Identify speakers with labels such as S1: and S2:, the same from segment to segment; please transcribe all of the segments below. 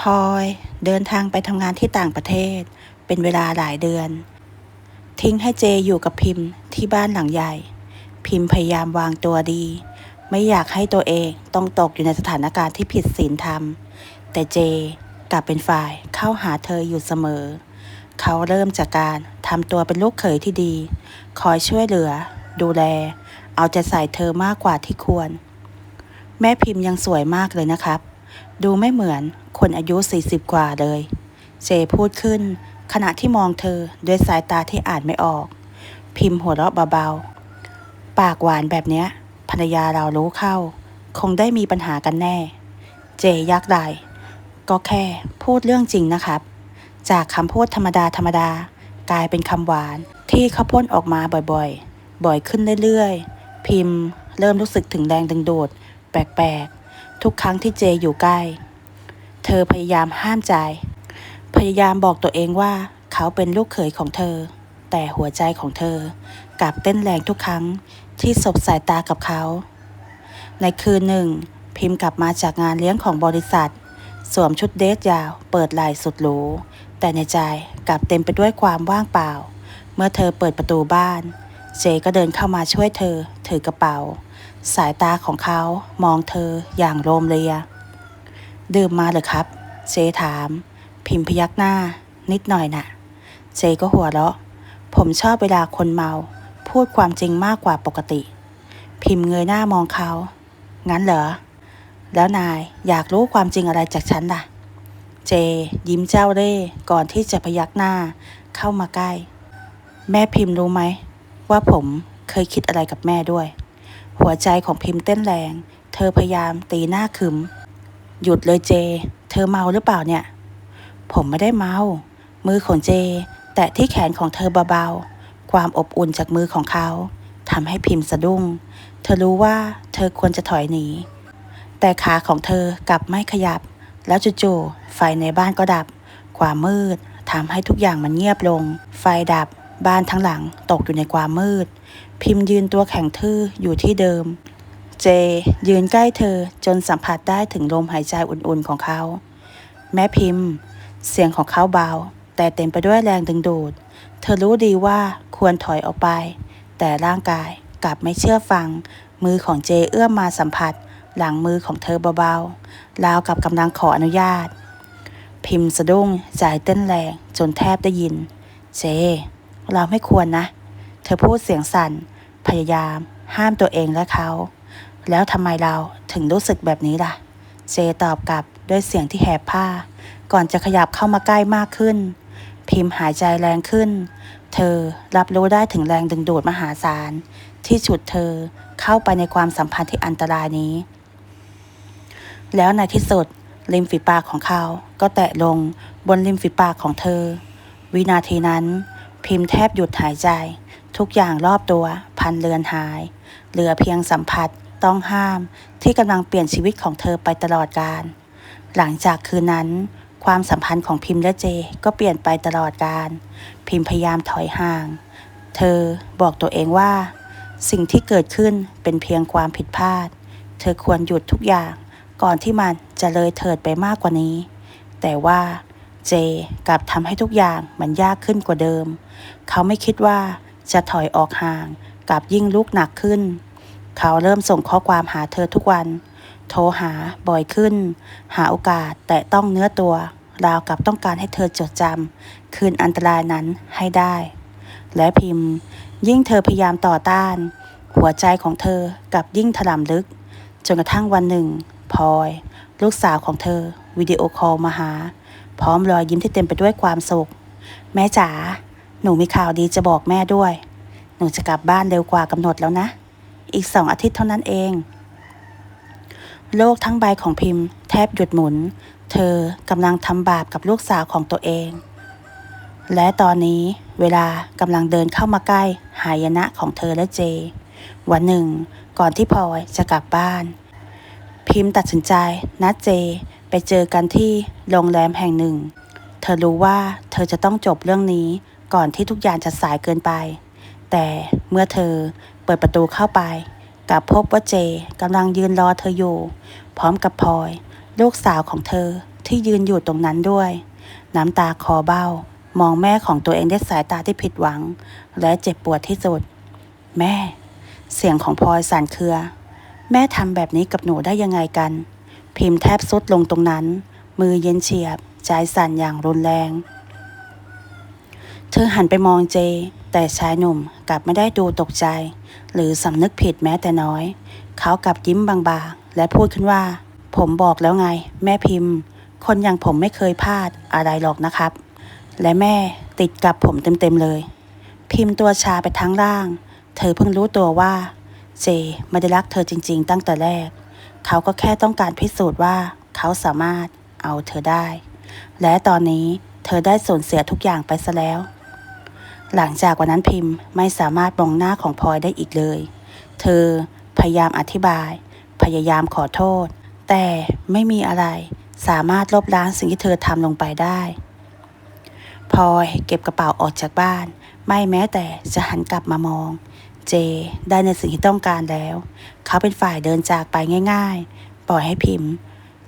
S1: พลอยเดินทางไปทำงานที่ต่างประเทศ เป็นเวลาหลายเดือน ทิ้งให้เจอยู่กับพิมพ์ที่บ้านหลังใหญ่ พิมพ์พยายามวางตัวดี ไม่อยากให้ตัวเองต้องตกอยู่ในสถานการณ์ที่ผิดศีลธรรม แต่เจกลับเป็นฝ่ายเข้าหาเธออยู่เสมอ เขาเริ่มจากการทำตัวเป็นลูกเขยที่ดี คอยช่วยเหลือ ดูแล เอาใจใส่เธอมากกว่าที่ควร แม่พิมพ์ยังสวยมากเลยนะครับ ดูไม่เหมือนคนอายุ 40 กว่าเลย เจพูดขึ้น ขณะที่มองเธอด้วยสายตาที่อ่านไม่ออก พิมพ์หัวเราะเบาๆ ปากหวานแบบเนี้ยภรรยาเรารู้เข้า คงได้มีปัญหากันแน่ เจยักไหลก็แค่พูดเรื่องจริงนะครับ จากคำพูดธรรมดาธรรมดากลายเป็นคำหวานที่เขาพ่นออกมาบ่อยๆ บ่อยขึ้นเรื่อยๆ พิมพ์เริ่มรู้สึกถึงแรงดึงดูด แปลก ทุกครั้งที่เจอยู่ใกล้ เธอพยายามห้ามใจ พยายามบอกตัวเองว่าเขาเป็นลูกเขยของเธอ แต่หัวใจของเธอกลับเต้นแรงทุกครั้งที่สบสายตากับเขา ในคืนหนึ่ง พิมพ์กลับมาจากงานเลี้ยงของบริษัท สวมชุดเดทยาว เปิดไหล่สุดหรูแต่ในใจกลับเต็มไปด้วยความว่างเปล่า เมื่อเธอเปิดประตูบ้าน เจก็เดินเข้ามาช่วยเธอถือกระเป๋า สายตาของเขามองเธออย่างโรมเรีย ดื่มมาเหรอครับ เจถาม พิมพยักหน้า นิดหน่อยน่ะ เจก็หัวเราะ ผมชอบเวลาคนเมา พูดความจริงมากกว่าปกติ พิมพ์เงยหน้ามองเขา งั้นเหรอ แล้วนายอยากรู้ความจริงอะไรจากฉันล่ะ เจ ยิ้มเจ้าเร่ห์ก่อนที่จะพยักหน้าเข้ามาใกล้ แม่พิมพ์รู้ไหม ว่าผมเคยคิดอะไรกับแม่ด้วย หัวใจของพิมพ์เต้นแรง เธอพยายามตีหน้าขึม หยุดเลยเจ เธอเมาหรือเปล่าเนี่ย ผมไม่ได้เมา มือของเจ แตะที่แขนของเธอเบาๆ ความอบอุ่นจากมือของเขาทำให้พิมพ์สะดุ้ง เธอรู้ว่าเธอควรจะถอยหนี แต่ขาของเธอกลับไม่ขยับ แล้วจู่ๆไฟในบ้านก็ดับ ความมืดทำให้ทุกอย่างมันเงียบลง ไฟดับ บ้านทั้งหลังตกอยู่ในความมืด พิมพ์ยืนตัวแข็งทื่ออยู่ที่เดิม เจ ยืนใกล้เธอจนสัมผัสได้ถึงลมหายใจอุ่นๆของเขา แม่พิมพ์ เสียงของเขาเบา แต่เต็มไปด้วยแรงดึงดูด เธอรู้ดีว่าควรถอยออกไป แต่ร่างกายกลับไม่เชื่อฟัง มือของเจเอื้อมมาสัมผัส หลังมือของเธอเบาๆราวกับกำลังขออนุญาต พิมพ์สะดุ้งใจเต้นแรงจนแทบได้ยิน เจ เราไม่ควรนะ เธอพูดเสียงสั่น พยายาม ห้ามตัวเองและเขา แล้วทำไมเราถึงรู้สึกแบบนี้ล่ะ เจตอบกลับด้วยเสียงที่แหบผ้า ก่อนจะขยับเข้ามาใกล้มากขึ้น พิมพ์หายใจแรงขึ้น เธอรับรู้ได้ถึงแรงดึงดูดมหาศาล ที่ฉุดเธอเข้าไปในความสัมพันธ์ที่อันตรายนี้ แล้วในที่สุดริมฝีปากของเขา ก็แตะลงบนริมฝีปากของเธอ วินาทีนั้น พิมพ์แทบหยุดหายใจ ทุกอย่างรอบตัวพันเลือนหาย เหลือเพียงสัมผัสต้องห้ามที่กำลังเปลี่ยนชีวิตของเธอไปตลอดกาลหลังจากคืนนั้นความสัมพันธ์ของพิมพ์และเจก็เปลี่ยนไปตลอดกาลพิมพ์พยายามถอยห่าง เธอบอกตัวเองว่า สิ่งที่เกิดขึ้นเป็นเพียงความผิดพลาด เธอควรหยุดทุกอย่าง ก่อนที่มันจะเลยเถิดไปมากกว่านี้ แต่ว่าเจกลับทำให้ทุกอย่างมันยากขึ้นกว่าเดิม เขาไม่คิดว่า จะถอยออกห่างกับยิ่งลุกหนักขึ้น เขาเริ่มส่งข้อความหาเธอทุกวัน โทรหาบ่อยขึ้น หาโอกาสแต่ต้องเนื้อตัว ราวกับต้องการให้เธอจดจำคืนอันตรายนั้นให้ได้ และพิมพ์ ยิ่งเธอพยายามต่อต้าน หัวใจของเธอกับยิ่งถล่มลึก จนกระทั่งวันหนึ่งพลอย ลูกสาวของเธอวิดีโอคอลมาหา พร้อมรอยยิ้มที่เต็มไปด้วยความสุข แม่จ๋า หนูมีข่าวดีจะบอกแม่ด้วย หนูจะกลับบ้านเร็วกว่ากำหนดแล้วนะ อีกสองอาทิตย์เท่านั้นเอง โลกทั้งใบของพิมพ์ แทบหยุดหมุน เธอกำลังทำบาปกับลูกสาวของตัวเอง และตอนนี้เวลากำลังเดินเข้ามาใกล้หายนะของเธอและเจ วันหนึ่ง ก่อนที่พลอยจะกลับบ้าน พิมพ์ตัดสินใจนัดเจไปเจอกันที่โรงแรมแห่งหนึ่ง เธอรู้ว่าเธอจะต้องจบเรื่องนี้ ก่อนที่ทุกอย่างจะสายเกินไป แต่เมื่อเธอเปิดประตูเข้าไปกลับพบว่าเจกำลังยืนรอเธออยู่ พร้อมกับพลอย ลูกสาวของเธอที่ยืนอยู่ตรงนั้นด้วย น้ำตาคอเบ้า มองแม่ของตัวเองด้วยสายตาที่ผิดหวัง และเจ็บปวดที่สุด แม่ เสียงของพลอยสั่นเครือ แม่ทำแบบนี้กับหนูได้ยังไงกัน พิมพ์แทบสุดลงตรงนั้น มือเย็นเฉียบ ใจสั่นอย่างรุนแรง ธอหันไปมองเจ แต่ชายหนุ่มกลับไม่ได้ดูตกใจ หรือสำนึกผิดแม้แต่น้อย เขากลับยิ้มบางๆ และพูดขึ้นว่า ผมบอกแล้วไง แม่พิมพ์ คนอย่างผมไม่เคยพลาดอะไรหรอกนะครับ และแม่ติดกับผมเต็มๆเลย พิมพ์ตัวชาไปทั้งร่าง เธอเพิ่งรู้ตัวว่า เจไม่ได้รักเธอจริง ๆ ตั้งแต่แรก เขาก็แค่ต้องการพิสูจน์ว่า เขาสามารถเอาเธอได้ และตอนนี้เธอได้สูญเสียทุกอย่างไปซะแล้ว หลังจากวันนั้นพิมพ์ไม่สามารถมองหน้าของพลอยได้อีกเลย เธอพยายามอธิบาย พยายามขอโทษ แต่ไม่มีอะไรสามารถลบล้างสิ่งที่เธอทำลงไปได้พลอยเก็บกระเป๋าออกจากบ้าน ไม่แม้แต่จะหันกลับมามอง เจได้ในสิ่งที่ต้องการแล้ว เขาเป็นฝ่ายเดินจากไปง่าย ๆ ปล่อยให้พิมพ์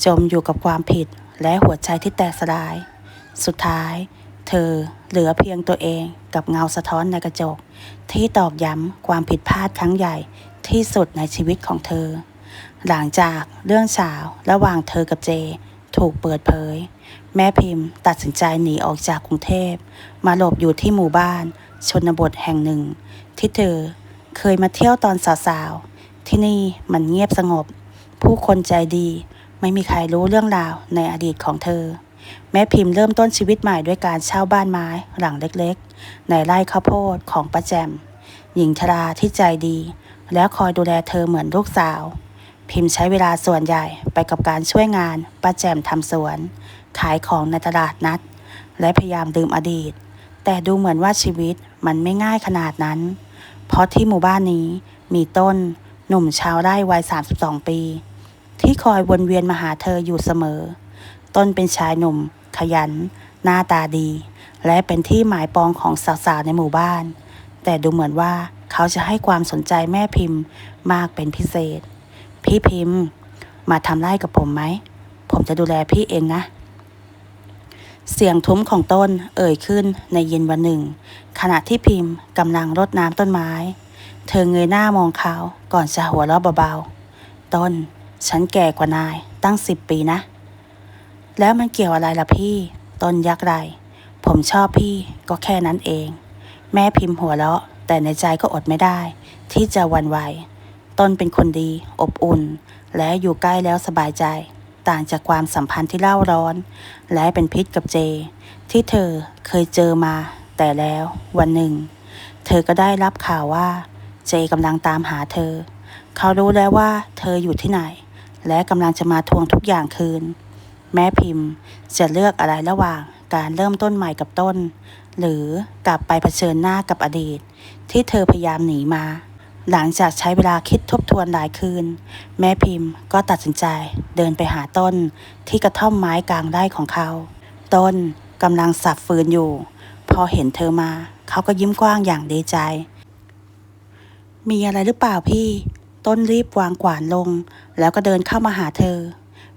S1: จมอยู่กับความผิดและหัวใจที่แตกสลาย สุดท้าย เธอเหลือเพียงตัวเองกับเงาสะท้อนในกระจก ที่ตอกย้ำความผิดพลาดครั้งใหญ่ที่สุดในชีวิตของเธอ หลังจากเรื่องเฉาวระหว่างเธอกับเจ ถูกเปิดเผย แม่พิมพ์ตัดสินใจหนีออกจากกรุงเทพ มาหลบอยู่ที่หมู่บ้าน ชนบทแห่งหนึ่ง ที่เธอเคยมาเที่ยวตอนสาวๆ ที่นี่มันเงียบสงบ ผู้คนใจดีไม่มีใครรู้เรื่องราวในอดีตของเธอ แม่พิมพ์เริ่มต้นชีวิตใหม่ด้วยการเช่าบ้านไม้หลังเล็กๆ ในไร่ข้าวโพดของป้าแจม หญิงชราที่ใจดี แล้วคอยดูแลเธอเหมือนลูกสาว พิมพ์ใช้เวลาส่วนใหญ่ไปกับการช่วยงานป้าแจมทำสวน ขายของในตลาดนัด และพยายามลืมอดีต แต่ดูเหมือนว่าชีวิตมันไม่ง่ายขนาดนั้น เพราะที่หมู่บ้านนี้มีต้นหนุ่มชาวไร่วัย 32 ปี ที่คอยวนเวียนมาหาเธออยู่เสมอ ต้นเป็นชายหนุ่ม ขยัน หน้าตาดี และเป็นที่หมายปองของสาวๆในหมู่บ้าน แต่ดูเหมือนว่าเขาจะให้ความสนใจแม่พิมพ์มากเป็นพิเศษ พี่พิมพ์ มาทำไร่กับผมไหม ผมจะดูแลพี่เองนะ เสียงทุ้มของต้นเอ่ยขึ้นในเย็นวันหนึ่ง ขณะที่พิมพ์กำลังรดน้ำต้นไม้ เธอเงยหน้ามองเขาก่อนจะหัวเราะเบาๆ ต้น ฉันแก่กว่านายตั้งสิบปีนะ แล้วมันเกี่ยวอะไรล่ะพี่ ตนยักษ์ไร ผมชอบพี่ก็แค่นั้นเอง แม่พิมพ์หัวเราะ แต่ในใจก็อดไม่ได้ ที่จะวันไหวตนเป็นคนดี อบอุ่น และอยู่ใกล้แล้วสบายใจ ต่างจากความสัมพันธ์ที่เล่าร้อน และเป็นพิษกับเจ ที่เธอเคยเจอมา แต่แล้ววันหนึ่ง เธอก็ได้รับข่าวว่า เจกำลังตามหาเธอ เขารู้แล้วว่าเธออยู่ที่ไหน และกำลังจะมาทวงทุกอย่างคืน แม่พิมพ์จะเลือกอะไรระหว่างการเริ่มต้นใหม่กับต้น หรือกลับไปเผชิญหน้ากับอดีต ที่เธอพยายามหนีมา หลังจากใช้เวลาคิดทบทวนหลายคืน แม่พิมพ์ก็ตัดสินใจเดินไปหาต้นที่กระท่อมไม้กลางไร่ของเขา ต้นกำลังสับฟืนอยู่ พอเห็นเธอมา เขาก็ยิ้มกว้างอย่างดีใจ มีอะไรหรือเปล่าพี่ ต้นรีบวางกวานลง แล้วก็เดินเข้ามาหาเธอ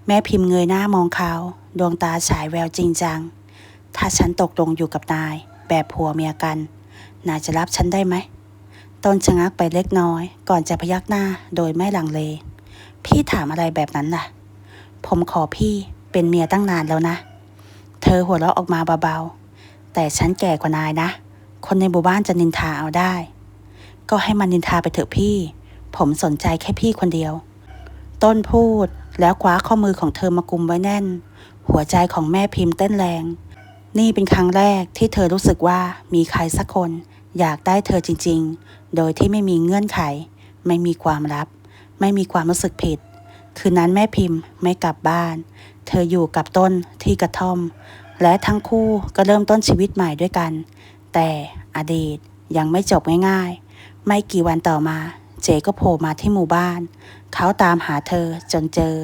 S1: แม่พิมพ์เงยหน้ามองเขา ดวงตาฉายแววจริงจัง ถ้าฉันตกลงอยู่กับนาย แบบผัวเมียกัน นายจะรับฉันได้ไหมต้นชะงักไปเล็กน้อย ก่อนจะพยักหน้าโดยไม่ลังเล พี่ถามอะไรแบบนั้นล่ะ ผมขอพี่เป็นเมียตั้งนานแล้วนะ เธอหัวเราะออกมาเบาๆ แต่ฉันแก่กว่านายนะ คนในหมู่บ้านจะนินทาเอาได้ ก็ให้มันนินทาไปเถอะพี่ ผมสนใจแค่พี่คนเดียว ต้นพูด แล้วคว้าข้อมือของเธอมากุมไว้แน่น หัวใจของแม่พิมพ์เต้นแรง นี่เป็นครั้งแรกที่เธอรู้สึกว่ามีใครสักคน อยากได้เธอจริง ๆ โดยที่ไม่มีเงื่อนไข ไม่มีความลับ ไม่มีความรู้สึกผิด คืนนั้นแม่พิมพ์ไม่กลับบ้าน เธออยู่กับต้นที่กระท่อม และทั้งคู่ก็เริ่มต้นชีวิตใหม่ด้วยกัน แต่อดีตยังไม่จบง่ายๆ ไม่กี่วันต่อมา เจก็โผล่มาที่หมู่บ้าน เขาตามหาเธอจนเจอ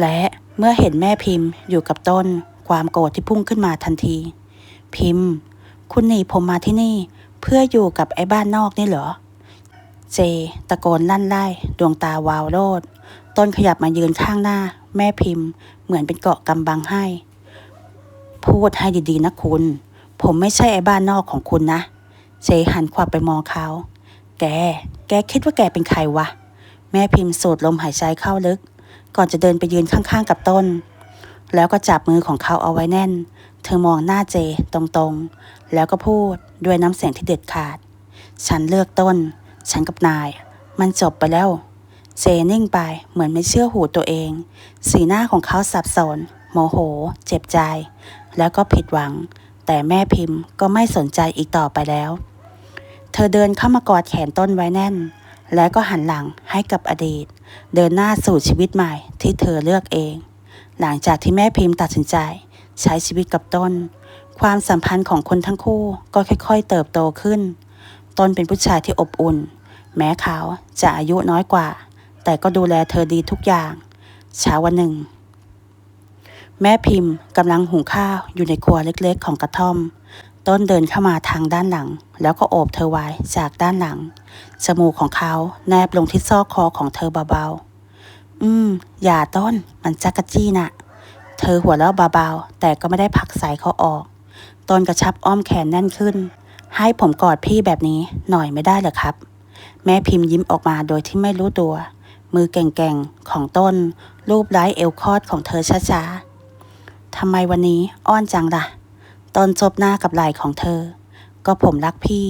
S1: และเมื่อเห็นแม่พิมพ์อยู่กับต้น ความโกรธที่พุ่งขึ้นมาทันที พิมพ์ คุณหนีผมมาที่นี่ เพื่ออยู่กับไอ้บ้านนอกนี่เหรอ เจ ตะโกนลั่นไล่ดวงตาวาวโรดต้นขยับมายืนข้างหน้า แม่พิมพ์ เหมือนเป็นเกาะกำบังให้ พูดให้ดีๆนะคุณ ผมไม่ใช่ไอ้บ้านนอกของคุณนะ เจหันขวับไปมองเขา แก แกคิดว่าแกเป็นใครวะ แม่พิมพ์สูดลมหายใจเข้าลึก ก่อนจะเดินไปยืนข้างๆกับต้น แล้วก็จับมือของเขาเอาไว้แน่น เธอมองหน้าเจตรงๆ แล้วก็พูดด้วยน้ำเสียงที่เด็ดขาด ฉันเลือกต้น ฉันกับนาย มันจบไปแล้ว เจนิ่งไปเหมือนไม่เชื่อหูตัวเอง สีหน้าของเขาสับสน โมโห เจ็บใจ แล้วก็ผิดหวัง แต่แม่พิมพ์ก็ไม่สนใจอีกต่อไปแล้ว เธอเดินเข้ามากอดแขนต้นไว้แน่น แล้วก็หันหลังให้กับอดีต เดินหน้าสู่ชีวิตใหม่ที่เธอเลือกเอง หลังจากที่แม่พิมพ์ตัดสินใจ ใช้ชีวิตกับต้น ความสัมพันธ์ของคนทั้งคู่ก็ค่อย ๆ เติบโตขึ้น ต้นเป็นผู้ชายที่อบอุ่น แม้เขาจะอายุน้อยกว่า แต่ก็ดูแลเธอดีทุกอย่างเช้าวันหนึ่ง แม่พิมพ์กำลังหุงข้าวอยู่ในครัวเล็กๆ ของกระท่อม ต้นเดินเข้ามาทางด้านหลัง แล้วก็โอบเธอไว้จากด้านหลัง จมูกของเขาแนบลงที่ซอกคอของเธอเบาๆ อืม อย่าต้น มันจักกะจี้น่ะ เธอหัวเราะเบาๆ แต่ก็ไม่ได้ผลักสายเขาออก ต้นกระชับอ้อมแขนแน่นขึ้น ให้ผมกอดพี่แบบนี้หน่อยไม่ได้เหรอครับ แม่พิมพ์ยิ้มออกมาโดยที่ไม่รู้ตัว มือแก่งๆ ของต้น รูปไร้เอวคอดของเธอช้าๆทำไมวันนี้อ้อนจังล่ะ ต้นจบหน้ากับไหล่ของเธอ ก็ผมรักพี่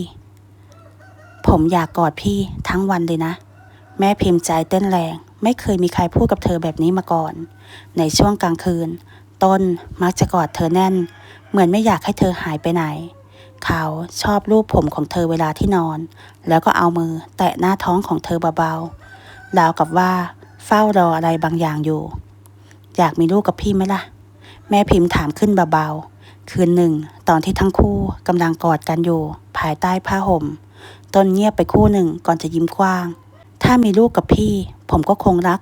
S1: ผมอยากกอดพี่ทั้งวันเลยนะ แม่พิมพ์ใจเต้นแรง ไม่เคยมีใครพูดกับเธอแบบนี้มาก่อน ในช่วงกลางคืน ต้นมักจะกอดเธอแน่น เหมือนไม่อยากให้เธอหายไปไหน เขาชอบรูปผมของเธอเวลาที่นอน แล้วก็เอามือแตะหน้าท้องของเธอเบาๆราวกับว่า เฝ้ารออะไรบางอย่างอยู่ อยากมีลูกกับพี่ไหมล่ะ แม่พิมพ์ถามขึ้นเบาๆ คืนหนึ่ง ตอนที่ทั้งคู่กำลังกอดกันอยู่ ภายใต้ผ้าห่มต้นเงียบไปคู่หนึ่งก่อนจะยิ้มกว้าง ถ้ามีลูกกับพี่ ผมก็คงรัก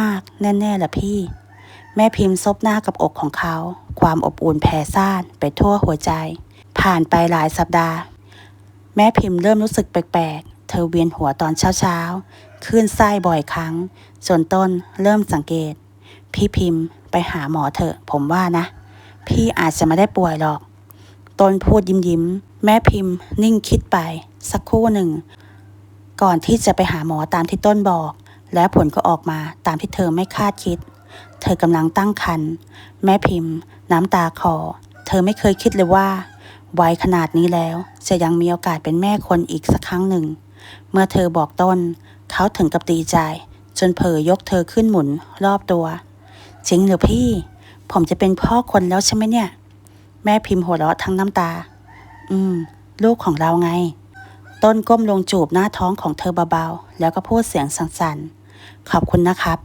S1: มาก ๆ แน่ๆแหละพี่ แม่พิมพ์ซบหน้ากับอกของเขา ความอบอุ่นแผ่ซ่านไปทั่วหัวใจ ผ่านไปหลายสัปดาห์ แม่พิมพ์เริ่มรู้สึกแปลกๆ เธอเวียนหัวตอนเช้าๆคลื่นไส้บ่อยครั้งจนต้นเริ่มสังเกต พี่พิมพ์ไปหาหมอเถอะผมว่านะ พี่อาจจะไม่ได้ป่วยหรอก ตนพูดยิ้มยิ้มๆแม่พิมพ์ นิ่งคิดไป สักครู่หนึ่ง ก่อนที่จะไปหาหมอตามที่ต้นบอก และผลก็ออกมาตามที่เธอไม่คาดคิด เธอกำลังตั้งครรภ์แม่พิมพ์ น้ำตาคอเธอไม่เคยคิดเลยว่าวัยขนาดนี้แล้วจะยังมีโอกาสเป็นแม่คนอีกสักครั้งหนึ่ง เมื่อเธอบอกต้น เขาถึงกับดีใจ จนเผลอยกเธอขึ้นหมุนรอบตัว จริงหรือพี่ ผมจะเป็นพ่อคนแล้วใช่ไหมเนี่ย แม่พิมพ์หัวเราะทั้งน้ำตา อืม ลูกของเราไง ต้นก้มลงจูบหน้าท้องของเธอเบาๆ แล้วก็พูดเสียงสั่นๆ ขอบคุณนะครับ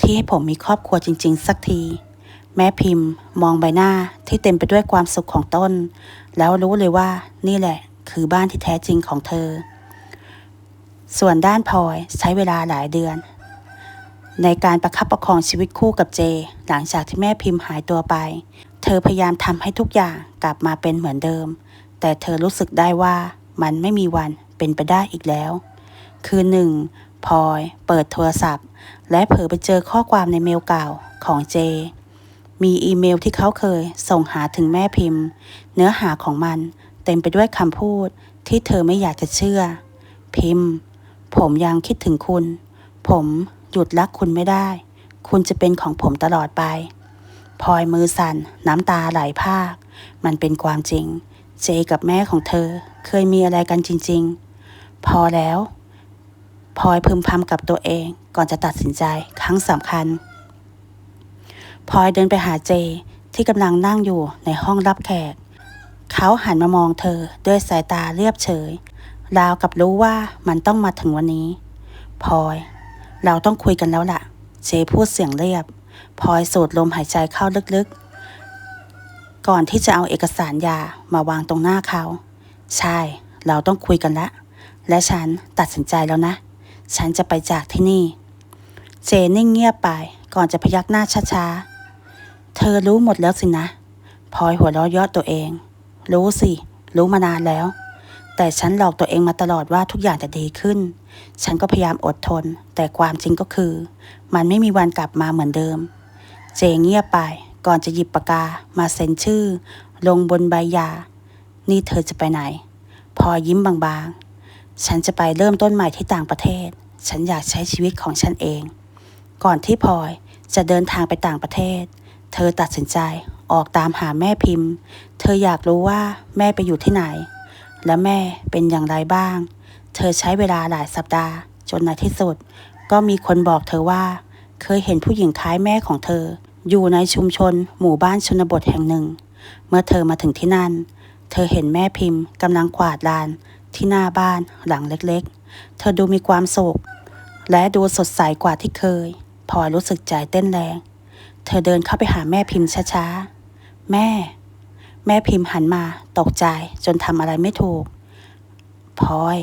S1: ที่ให้ผมมีครอบครัวจริง ๆ สักที แม่พิมพ์ มองใบหน้าที่เต็มไปด้วยความสุขของต้น แล้วรู้เลยว่านี่แหละ คือบ้านที่แท้จริงของเธอ ส่วนด้านพลอยใช้เวลาหลายเดือน ในการประคับประคองชีวิตคู่กับเจ หลังจากที่แม่พิมพ์หายตัวไป เธอพยายามทำให้ทุกอย่างกลับมาเป็นเหมือนเดิม แต่เธอรู้สึกได้ว่ามันไม่มีวันเป็นไปได้อีกแล้ว คืนหนึ่งพลอยเปิดโทรศัพท์ และเผลอไปเจอข้อความในเมลเก่าของเจ มีอีเมลที่เขาเคยส่งหาถึงแม่พิมพ์ เนื้อหาของมันเต็มไปด้วยคำพูดที่เธอไม่อยากจะเชื่อ พิมพ์ ผมยังคิดถึงคุณ ผม หยุดรักคุณไม่ได้ คุณจะเป็นของผมตลอดไปพลอยมือสั่น น้ำตาไหลพรากมันเป็นความจริง เจกับแม่ของเธอ เคยมีอะไรกันจริง ๆ พอแล้วพลอยพึมพำกับตัวเองก่อนจะตัดสินใจครั้งสำคัญพลอยเดินไปหาเจที่กำลังนั่งอยู่ในห้องรับแขก เขาหันมามองเธอด้วยสายตาเรียบเฉย ราวกับรู้ว่ามันต้องมาถึงวันนี้พลอย เราต้องคุยกันแล้วล่ะ เจพูดเสียงเรียบพลอยสูดลมหายใจเข้าลึกๆ ก่อนที่จะเอาเอกสารยามาวางตรงหน้าเขา ใช่ เราต้องคุยกันละ และฉันตัดสินใจแล้วนะ ฉันจะไปจากที่นี่ เจนิ่งเงียบไป ก่อนจะพยักหน้าช้าๆ เธอรู้หมดแล้วสินะพลอยหัวเราะยาะตัวเอง รู้สิ รู้มานานแล้ว แต่ฉันหลอกตัวเองมาตลอดว่าทุกอย่างจะดีขึ้น ฉันก็พยายามอดทน แต่ความจริงก็คือ มันไม่มีวันกลับมาเหมือนเดิม เจเงียบไปก่อนจะหยิบปากกามาเซ็นชื่อ ลงบนใบหย่านี่เธอจะไปไหน พอยยิ้มบางๆ ฉันจะไปเริ่มต้นใหม่ที่ต่างประเทศ ฉันอยากใช้ชีวิตของฉันเอง ก่อนที่พลอยจะเดินทางไปต่างประเทศ เธอตัดสินใจออกตามหาแม่พิมพ์ เธออยากรู้ว่าแม่ไปอยู่ที่ไหน และแม่เป็นอย่างไรบ้าง เธอใช้เวลาหลายสัปดาห์ จนในที่สุด ก็มีคนบอกเธอว่า เคยเห็นผู้หญิงคล้ายแม่ของเธอ อยู่ในชุมชน หมู่บ้านชนบทแห่งหนึ่ง เมื่อเธอมาถึงที่นั่น เธอเห็นแม่พิมพ์กำลังกวาดลาน ที่หน้าบ้านหลังเล็กๆ เธอดูมีความสุขและดูสดใสกว่าที่เคยพลอยรู้สึกใจเต้นแรง เธอเดินเข้าไปหาแม่พิมพ์ช้าๆ แม่ แม่พิมพ์หันมาตกใจจนทำอะไรไม่ถูกพลอย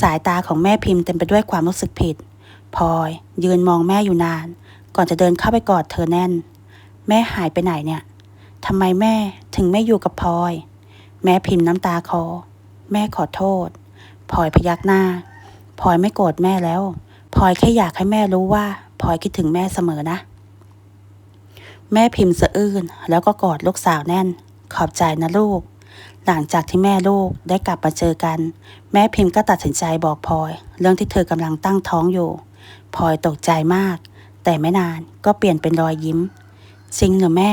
S1: สายตาของแม่พิมพ์เต็มไปด้วยความรู้สึกผิดพลอยยืนมองแม่อยู่นาน ก่อนจะเดินเข้าไปกอดเธอแน่น แม่หายไปไหนเนี่ยทำไมแม่ถึงไม่อยู่กับพลอย แม่พิมพ์น้ำตาคอ แม่ขอโทษพลอยพยักหน้าพลอยไม่โกรธแม่แล้วพลอยแค่อยากให้แม่รู้ว่าพลอยคิดถึงแม่เสมอนะ แม่พิมพ์สะอื้นแล้วก็กอดลูกสาวแน่น ขอบใจนะลูก หลังจากที่แม่ลูกได้กลับมาเจอกัน แม่พิมพ์ก็ตัดสินใจบอกพลอย เรื่องที่เธอกำลังตั้งท้องอยู่พลอยตกใจมาก แต่ไม่นานก็เปลี่ยนเป็นรอยยิ้มจริงเหรือแม่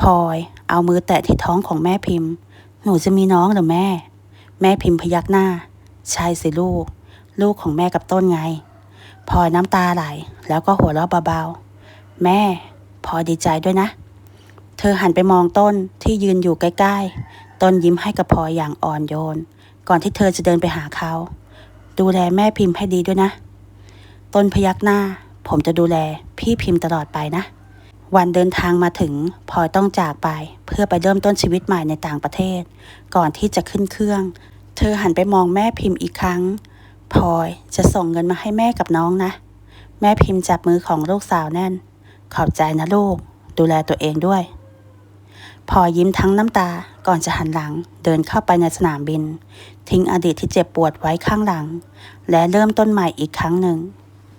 S1: พลอยเอามือแตะที่ท้องของแม่พิมพ์ หนูจะมีน้องเหรือแม่ แม่พิมพ์พยักหน้า ใช่สิลูก ลูกของแม่กับต้นไงพลอยน้ำตาไหลแล้วก็หัวเราะเบาๆ แม่พลอยดีใจด้วยนะ เธอหันไปมองต้นที่ยืนอยู่ใกล้ๆ ต้นยิ้มให้กับพลอยอย่างอ่อนโยน ก่อนที่เธอจะเดินไปหาเขา ดูแลแม่พิมพ์ให้ดีด้วยนะ ต้นพยักหน้า ผมจะดูแลพี่พิมพ์ตลอดไปนะ วันเดินทางมาถึงพลอยต้องจากไป เพื่อไปเริ่มต้นชีวิตใหม่ในต่างประเทศ ก่อนที่จะขึ้นเครื่อง เธอหันไปมองแม่พิมพ์อีกครั้งพลอยจะส่งเงินมาให้แม่กับน้องนะ แม่พิมพ์จับมือของลูกสาวแน่น ขอบใจนะลูก ดูแลตัวเองด้วย พอยิ้มทั้งน้ำตาก่อนจะหันหลังเดินเข้าไปในสนามบิน ทิ้งอดีตที่เจ็บปวดไว้ข้างหลัง และเริ่มต้นใหม่อีกครั้งหนึ่ง